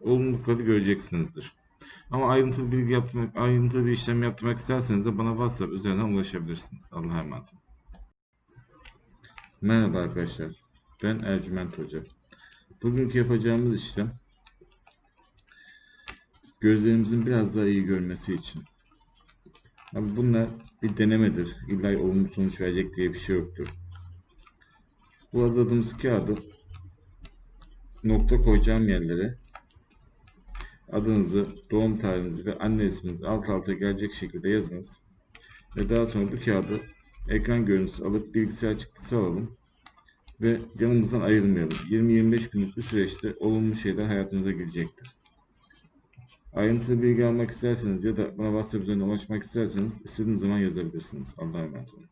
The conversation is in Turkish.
olumlulukları göreceksinizdir. Ama ayrıntılı bilgi yaptırmak, ayrıntılı bir işlem yaptırmak isterseniz de bana WhatsApp üzerinden ulaşabilirsiniz. Allah'a emanet olun. Merhaba arkadaşlar. Ben Ercüment Hoca. Bugünkü yapacağımız işlem gözlerimizin biraz daha iyi görmesi için. Abi bunlar bir denemedir. İlla olumlu sonuç verecek diye bir şey yoktur. Bu hazırladığımız kağıdı nokta koyacağım yerlere adınızı, doğum tarihinizi ve anne isminizi alt alta gelecek şekilde yazınız. Ve daha sonra bu kağıdı ekran görüntüsü alıp bilgisayar çıktısı alalım. Ve yanımızdan ayrılmayalım. 20-25 günlük bir süreçte olumlu şeyler hayatınıza girecektir. Ayrıntılı bilgi almak isterseniz ya da bana WhatsApp üzerinden ulaşmak isterseniz istediğiniz zaman yazabilirsiniz. Allah'a emanet olun.